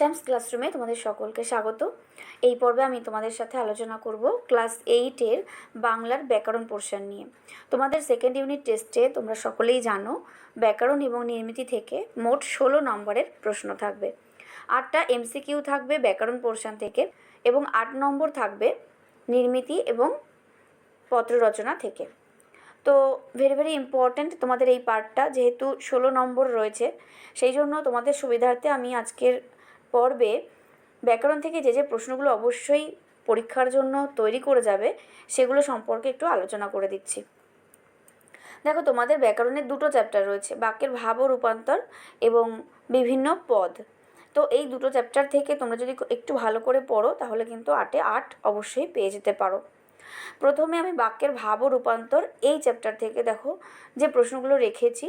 শ্যামস ক্লাসরুমে তোমাদের সকলকে স্বাগত। এই পর্বে আমি তোমাদের সাথে আলোচনা করব ক্লাস এইটের বাংলার ব্যাকরণ পোর্শন নিয়ে। তোমাদের সেকেন্ড ইউনিট টেস্টে তোমরা সকলেই জানো, ব্যাকরণ এবং নির্মিতি থেকে মোট ষোলো নম্বরের প্রশ্ন থাকবে। আটটা এমসিকিউ থাকবে ব্যাকরণ পোর্শন থেকে এবং আট নম্বর থাকবে নির্মিতি এবং পত্র রচনা থেকে। তো ভেরি ভেরি ইম্পর্ট্যান্ট তোমাদের এই পার্টটা যেহেতু ষোলো নম্বর রয়েছে, সেই জন্য তোমাদের সুবিধার্থে আমি আজকের পর্বে ব্যাকরণ থেকে যে যে প্রশ্নগুলো অবশ্যই পরীক্ষার জন্য তৈরি করে যাবে, সেগুলো সম্পর্কে একটু আলোচনা করে দিচ্ছি। দেখো, তোমাদের ব্যাকরণের দুটো চ্যাপ্টার রয়েছে, বাক্যের ভাব ও রূপান্তর এবং বিভিন্ন পদ। তো এই দুটো চ্যাপ্টার থেকে তোমরা যদি একটু ভালো করে পড়ো, তাহলে কিন্তু আটে আট অবশ্যই পেয়ে যেতে পারো। প্রথমে আমি বাক্যের ভাব ও রূপান্তর এই চ্যাপ্টার থেকে দেখো, যে প্রশ্নগুলো রেখেছি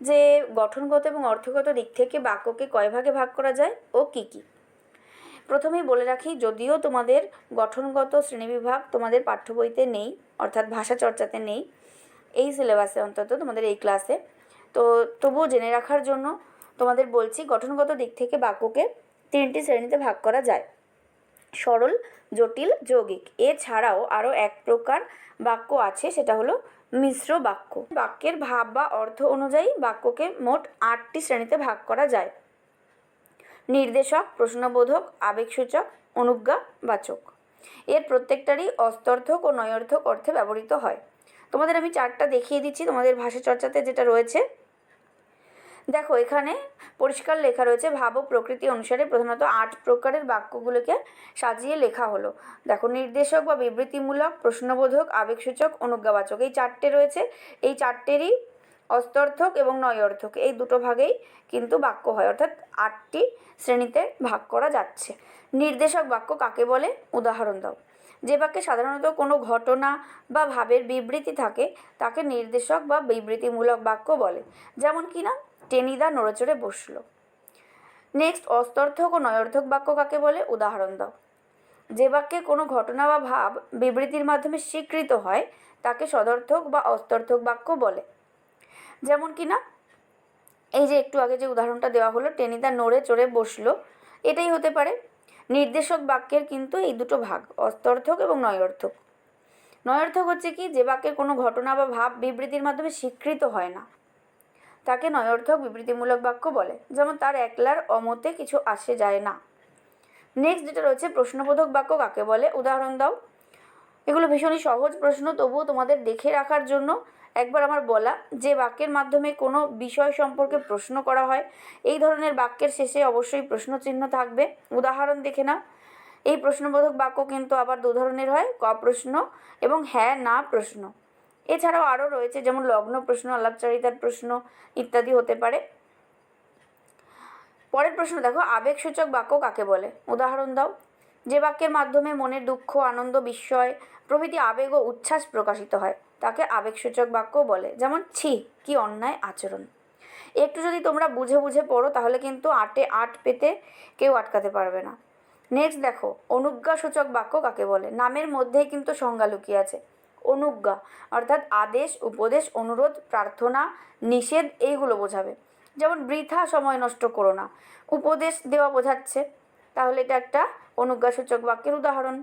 যে গঠনগত এবং অর্থগত দিক থেকে বাক্যকে কয় ভাগে ভাগ করা যায় ও কী কী? প্রথমেই বলে রাখি, যদিও তোমাদের গঠনগত শ্রেণীবিভাগ তোমাদের পাঠ্য বইতে নেই, অর্থাৎ ভাষা চর্চাতে নেই, এই সিলেবাসে অন্তত তোমাদের এই ক্লাসে। তো তবুও জেনে রাখার জন্য তোমাদের বলছি, গঠনগত দিক থেকে বাক্যকে তিনটি শ্রেণীতে ভাগ করা যায়। সরল, জটিল, যৌগিক। এছাড়াও আরও এক প্রকার বাক্য আছে, সেটা হলো মিশ্র বাক্য। বাক্যের ভাব বা অর্থ অনুযায়ী বাক্যকে মোট আটটি শ্রেণীতে ভাগ করা যায়। নির্দেশক, প্রশ্নবোধক, আবেগসূচক অনুজ্ঞা বাচক এর প্রত্যেকটারই অস্তর্থক ও নয়র্থক অর্থে ব্যবহৃত হয়। তোমাদের আমি চারটা দেখিয়ে দিচ্ছি তোমাদের ভাষা চর্চাতে যেটা রয়েছে। দেখো, এখানে পরিষ্কার লেখা রয়েছে, ভাব ও প্রকৃতি অনুসারে প্রধানত আট প্রকারের বাক্যগুলোকে সাজিয়ে লেখা হলো। দেখো, নির্দেশক বা বিবৃতিমূলক, প্রশ্নবোধক, আবেগসূচক, অনুজ্ঞাবাচক এই চারটে রয়েছে। এই চারটেরই অস্তর্থক এবং নয়অর্থক এই দুটো ভাগেই কিন্তু বাক্য হয়, অর্থাৎ আটটি শ্রেণীতে ভাগ করা যাচ্ছে। নির্দেশক বাক্য কাকে বলে? উদাহরণ দাও। যে বাক্যে সাধারণত কোনো ঘটনা বা ভাবের বিবৃতি থাকে, তাকে নির্দেশক বা বিবৃতিমূলক বাক্য বলে। যেমন কি না? টেনিদা নড়েচড়ে বসল। নেক্সট, অস্তর্থক ও নয়র্থক বাক্য কাকে বলে? উদাহরণ দাও। যে বাক্যে কোনো ঘটনা বা ভাব বিবৃতির মাধ্যমে স্বীকৃত হয়, তাকে সদর্থক বা অস্তর্থক বাক্য বলে। যেমন কি না এই যে একটু আগে যে উদাহরণটা দেওয়া হলো, টেনিদা নড়ে চড়ে বসল, এটাই হতে পারে। নির্দেশক বাক্যের কিন্তু এই দুটো ভাগ, অস্তর্থক এবং নয়র্থক। নয়র্থক হচ্ছে কি? যে বাক্যের কোনো ঘটনা বা ভাব বিবৃতির মাধ্যমে স্বীকৃত হয় না। তাকে নয়র্থক বিবৃতিমূলক বাক্য বলে, যেমন তার একলার অমতে কিছু আসে যায় না। নেক্সট যেটা রয়েছে, প্রশ্নবোধক বাক্য কাকে বলে? উদাহরণ দাও। এগুলো ভীষণই সহজ প্রশ্ন, তবুও তোমাদের দেখে রাখার জন্য একবার আমার বলা। যে বাক্যের মাধ্যমে কোনো বিষয় সম্পর্কে প্রশ্ন করা হয়, এই ধরনের বাক্যের শেষে অবশ্যই প্রশ্নচিহ্ন থাকবে। উদাহরণ দেখে নাও। এই প্রশ্নবোধক বাক্য কিন্তু আবার দু ধরনের হয়, ক প্রশ্ন এবং হ্যাঁ না প্রশ্ন। এছাড়াও আরও রয়েছে, যেমন লগ্ন প্রশ্ন, আলাপচারিতার প্রশ্ন ইত্যাদি হতে পারে। পরের প্রশ্ন দেখো, আবেগসূচক বাক্য কাকে বলে? উদাহরণ দাও। যে বাক্যের মাধ্যমে মনের দুঃখ, আনন্দ, বিস্ময়, প্রভৃতি আবেগ ও উচ্ছ্বাস প্রকাশিত হয়, তাকে আবেগসূচক বাক্য বলে। যেমন, ছি, কি অন্যায় আচরণ। একটু যদি তোমরা বুঝে বুঝে পড়ো, তাহলে কিন্তু আটে আট পেতে কেউ আটকাতে পারবে না। নেক্সট দেখো, অনুজ্ঞাসূচক বাক্য কাকে বলে? নামের মধ্যেই কিন্তু সংজ্ঞা লুকিয়ে আছে। অনুজ্ঞা, অর্থাৎ আদেশ, উপদেশ, অনুরোধ, প্রার্থনা, নিষেধ, এইগুলো বোঝাবে। যেমন বৃথা সময় নষ্ট করো না। উপদেশ দেওয়া বোঝাচ্ছে। তাহলে এটা একটা অনুজ্ঞাসূচক বাক্যের উদাহরণ।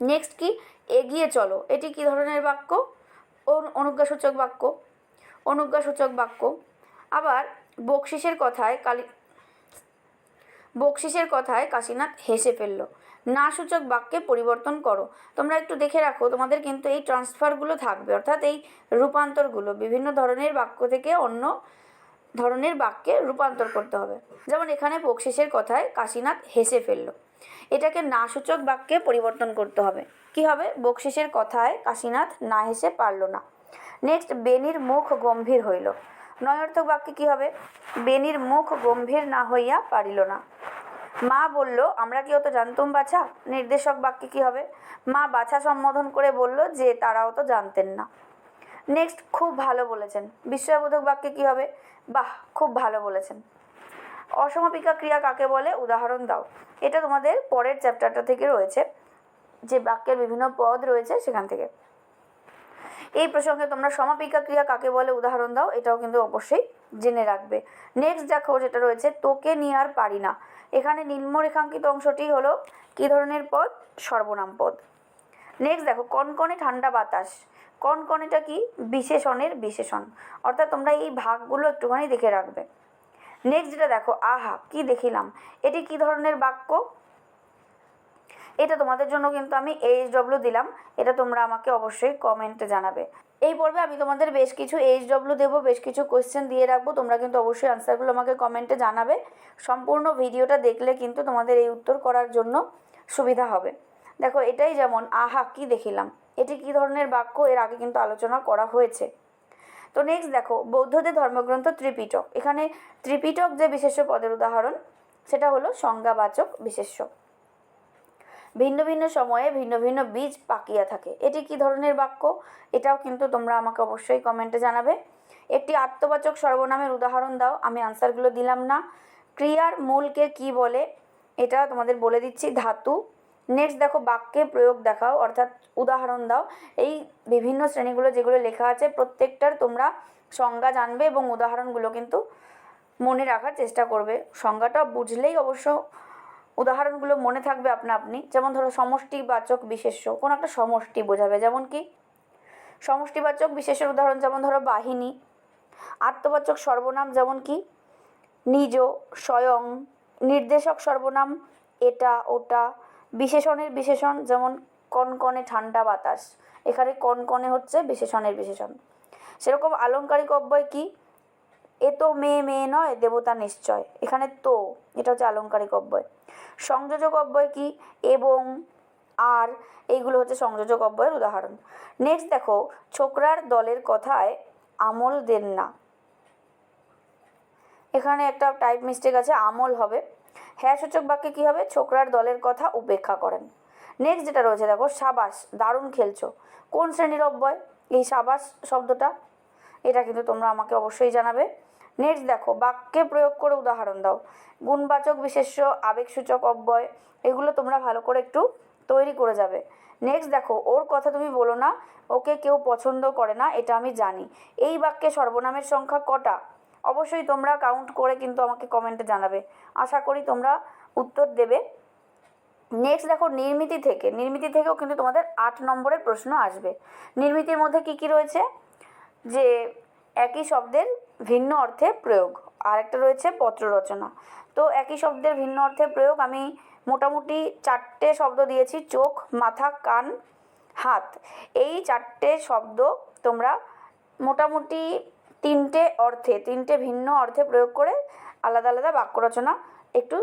নেক্সট কি? এগিয়ে চলো। এটি কি ধরনের বাক্য? অনুজ্ঞাসূচক বাক্য। অনুজ্ঞাসূচক বাক্য। আবার বকশিসের কথায় কালী, বকশিসের কথায় কাশীনাথ হেসে ফেলল। না সূচক বাক্যে পরিবর্তন করো। তোমরা একটু দেখে রাখো, তোমাদের কিন্তু এই ট্রান্সফারগুলো থাকবে। অর্থাৎ এই রূপান্তরগুলো, বিভিন্ন ধরনের বাক্য থেকে অন্য ধরনের বাক্যে রূপান্তর করতে হবে। যেমন এখানে বকশিসের কথায় কাশীনাথ হেসে ফেলল। এটাকে না সূচক বাক্যে পরিবর্তন করতে হবে। কি হবে? বকশিসের কথায় কাশীনাথ না হেসে পারল না। নেক্সট বেনির মুখ গম্ভীর হইল। নয়র্থক বাক্যে কি হবে? বেনির মুখ গম্ভীর না হইয়া পারিল না। মা বলল, আমরা কি অত জানতুম বাছা? নির্দেশক বাক্যে কি হবে? মা বাছা সম্বোধন করে বলল যে, তারাও তো জানতেন না। নেক্সট খুব ভালো বলেছেন। বিস্ময়বোধক বাক্যে কি হবে? বাহ, খুব ভালো বলেছেন। অসমাপিকা ক্রিয়া কাকে বলে? উদাহরণ দাও। এটা তোমাদের পরের চ্যাপ্টারটা থেকে রয়েছে, যে বাক্যের বিভিন্ন পদ রয়েছে সেখান থেকে। এই প্রসঙ্গে তোমরা সমাপিকা ক্রিয়া কাকে বলে উদাহরণ দাও, এটাও কিন্তু অবশ্যই জেনে রাখবে। নেক্সট দেখো যেটা রয়েছে, তোকে নিয়ে আর পারি না। এখানে নিম্নরেখাঙ্কিত অংশটি হলো কী ধরনের পদ সর্বনাম পদ নেক্সট দেখো, কনকনে ঠান্ডা বাতাস। কনকনেটা কি? বিশেষণের বিশেষণ। অর্থাৎ তোমরা এই ভাগগুলো একটুখানি দেখে রাখবে। নেক্সট যেটা দেখো, আহা, কি দেখিলাম? এটি কি ধরনের বাক্য? এটা তোমাদের জন্য কিন্তু আমি এইচ ডব্লিউ দিলাম। এটা তোমরা আমাকে অবশ্যই কমেন্টে জানাবে। এই পর্বে আমি তোমাদের বেশ কিছু এইচ ডব্লিউ দেবো, বেশ কিছু কোয়েশ্চেন দিয়ে রাখব। তোমরা কিন্তু অবশ্যই আনসারগুলো আমাকে কমেন্টে জানাবে। সম্পূর্ণ ভিডিওটা দেখলে কিন্তু তোমাদের এই উত্তর করার জন্য সুবিধা হবে। দেখো, এটাই যেমন, আহা, কি দেখিলাম? এটি কি ধরনের বাক্য? এর আগে কিন্তু আলোচনা করা হয়েছে। তো নেক্সট দেখো, বৌদ্ধদের ধর্মগ্রন্থ ত্রিপিটক। এখানে ত্রিপিটক যে বিশেষ্য পদের উদাহরণ, সেটা হলো সংজ্ঞাবাচক বিশেষ্য। ভিন্ন ভিন্ন সময়ে ভিন্ন ভিন্ন বীজ পাকিয়া থাকে। এটি কি ধরনের বাক্য? এটাও কিন্তু তোমরা আমাকে অবশ্যই কমেন্টে জানাবে। একটি আত্মবাচক সর্বনামের উদাহরণ দাও। আমি আনসারগুলো দিলাম না। ক্রিয়ার মূলকে কি বলে? এটা তোমাদের বলে দিচ্ছি। ধাতু। নেক্সট দেখো, বাক্যে প্রয়োগ দেখাও, অর্থাৎ উদাহরণ দাও। এই বিভিন্ন শ্রেণীগুলো যেগুলো লেখা আছে, প্রত্যেকটার তোমরা সংজ্ঞা জানবে এবং উদাহরণগুলো কিন্তু মনে রাখার চেষ্টা করবে। সংজ্ঞাটা বুঝলেই অবশ্য উদাহরণগুলো মনে থাকবে আপনা আপনি। যেমন ধরো সমষ্টিবাচক বিশেষ্য, কোনো একটা সমষ্টি বোঝাবে। যেমন কি? সমষ্টিবাচক বিশেষের উদাহরণ যেমন ধরো বাহিনী, আত্মবাচক সর্বনাম যেমন কি? নিজ, স্বয়ং, নির্দেশক সর্বনাম এটা, ওটা, বিশেষণের বিশেষণ যেমন কনকনে ঠান্ডা বাতাস, এখানে কনকনে হচ্ছে বিশেষণের বিশেষণ। সেরকম আলংকারিক অব্যয় কি? এ তো মেয়ে মেয়ে নয়, দেবতা নিশ্চয়। এখানে তো, এটা হচ্ছে আলংকারিক অব্যয়। সংযোজক অব্যয় কি? এবং আর, এইগুলো হচ্ছে সংযোজক অব্যয়ের উদাহরণ। নেক্সট দেখো, ছোকরার দলের কথায় আমল দেন না। এখানে একটা টাইপ মিস্টেক আছে, আমল হবে। হ্যাঁ সূচক বাক্যে কী হবে? ছোকরার দলের কথা উপেক্ষা করেন। নেক্সট যেটা রয়েছে দেখো, সাবাস, দারুণ খেলছো। কোন শ্রেণির অব্যয়? এই সাবাস শব্দটা? এটা কিন্তু তোমরা আমাকে অবশ্যই জানাবে। নেক্সট দেখো, বাক্যে প্রয়োগ করে উদাহরণ দাও। গুণবাচক, বিশেষ্য, আবেগসূচক, অব্যয়, এগুলো তোমরা ভালো করে একটু তৈরি করে যাবে। নেক্সট দেখো, ওর কথা তুমি বলো না, ওকে কেউ পছন্দ করে না, এটা আমি জানি। এই বাক্যে সর্বনামের সংখ্যা কটা? অবশ্যই তোমরা কাউন্ট করে কিন্তু আমাকে কমেন্টে জানাবে। আশা করি তোমরা উত্তর দেবে। নেক্সট দেখো, নির্মিতি থেকে। নির্মিতি থেকেও কিন্তু তোমাদের আট নম্বরের প্রশ্ন আসবে। নির্মিতির মধ্যে কি কি রয়েছে? যে একই শব্দের ভিন্ন অর্থে প্রয়োগ। আর একটা রয়েছে পত্র রচনা তো একই শব্দের ভিন্ন অর্থে প্রয়োগ আমি মোটামুটি চারটে শব্দ দিয়েছি, চোখ, মাথা, কান, হাত। এই চারটে শব্দ তোমরা মোটামুটি তিনটে অর্থে, তিনটে ভিন্ন অর্থে প্রয়োগ করে আলাদা আলাদা বাক্য রচনা একটু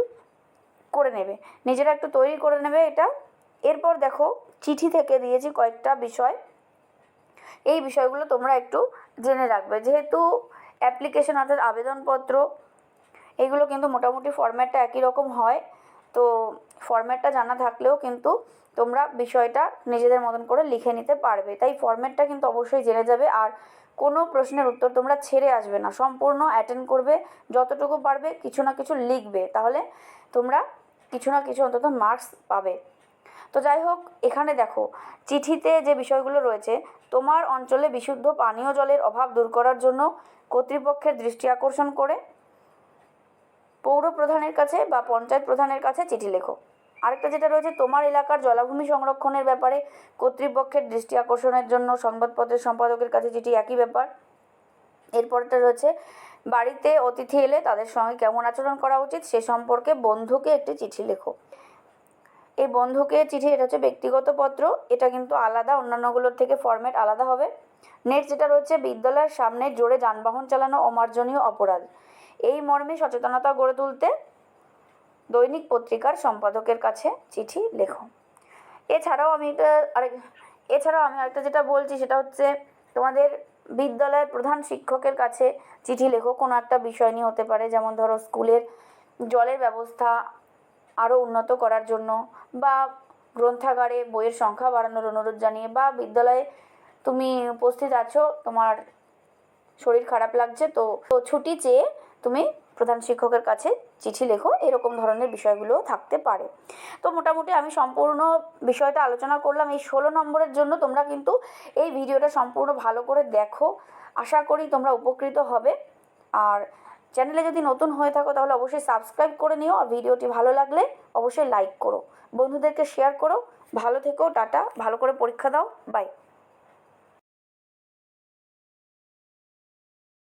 করে নেবে। নিজেরা একটু তৈরি করে নেবে এটা। এরপর দেখো, চিঠি থেকে দিয়েছি কয়েকটা বিষয়। এই বিষয়গুলো তোমরা একটু জেনে রাখবে। যেহেতু অ্যাপ্লিকেশন অর্থাৎ আবেদনপত্র, এগুলো কিন্তু মোটামুটি ফর্ম্যাটটা একই রকম হয়। তো ফর্ম্যাটটা জানা থাকলেও কিন্তু তোমরা বিষয়টা নিজেদের মতন করে লিখে নিতে পারবে। তাই ফর্ম্যাটটা কিন্তু অবশ্যই জেনে যাবে আর কোনো প্রশ্নের উত্তর তোমরা ছেড়ে আসবে না। সম্পূর্ণ অ্যাটেন্ড করবে, যতটুকু পারবে কিছু না কিছু লিখবে। তাহলে তোমরা কিছু না কিছু অন্তত মার্কস পাবে। তো যাই হোক, এখানে দেখো, চিঠিতে যে বিষয়গুলো রয়েছে, তোমার অঞ্চলে বিশুদ্ধ পানীয় জলের অভাব দূর করার জন্য কর্তৃপক্ষের দৃষ্টি আকর্ষণ করে পৌর প্রধানের কাছে বা পঞ্চায়েত প্রধানের কাছে চিঠি লেখো। আরেকটা যেটা রয়েছে, তোমার এলাকার জলাভূমি সংরক্ষণের ব্যাপারে কর্তৃপক্ষের দৃষ্টি আকর্ষণের জন্য সংবাদপত্রের সম্পাদকের কাছে চিঠি একই ব্যাপার। এরপরটা রয়েছে, বাড়িতে অতিথি এলে তাদের সঙ্গে কেমন আচরণ করা উচিত সে সম্পর্কে বন্ধুকে একটি চিঠি লেখো। এই বন্ধুকে চিঠি, এটা হচ্ছে ব্যক্তিগত পত্র, এটা কিন্তু আলাদা, অন্যান্যগুলোর থেকে ফরম্যাট আলাদা হবে। নেক্সট যেটা রয়েছে, বিদ্যালয়ের সামনে জোরে যানবাহন চালানো অমার্জনীয় অপরাধ। এই মর্মে সচেতনতা গড়ে তুলতে দৈনিক পত্রিকার সম্পাদকের কাছে চিঠি লেখো। এছাড়াও আমি এটা আরেক, এছাড়াও আমি আরেকটা যেটা বলছি, সেটা হচ্ছে তোমাদের বিদ্যালয়ের প্রধান শিক্ষকের কাছে চিঠি লেখো। কোনো একটা বিষয় নিয়ে হতে পারে, যেমন ধরো, স্কুলের জলের ব্যবস্থা আরও উন্নত করার জন্য বা গ্রন্থাগারে বইয়ের সংখ্যা বাড়ানোর অনুরোধ জানিয়ে বা বিদ্যালয়ে তুমি উপস্থিত আছো, তোমার শরীর খারাপ লাগছে, তো তো ছুটি চেয়ে তুমি প্রধান শিক্ষকের কাছে চিঠি লেখো, এরকম ধরনের বিষয়গুলো থাকতে পারে। তো মোটামুটি আমি সম্পূর্ণ বিষয়টা আলোচনা করলাম, এই ষোলো নম্বরের জন্য তোমরা কিন্তু এই ভিডিওটা সম্পূর্ণ ভালো করে দেখো। আশা করি তোমরা উপকৃত হবে। আর চ্যানেলে যদি নতুন হয়ে থাকো তাহলে অবশ্যই সাবস্ক্রাইব করে নিও আর ভিডিওটি ভালো লাগলে অবশ্যই লাইক করো। বন্ধুদেরকে শেয়ার করো। ভালো থেকো, টাটা। ভালো করে পরীক্ষা দাও। বাই।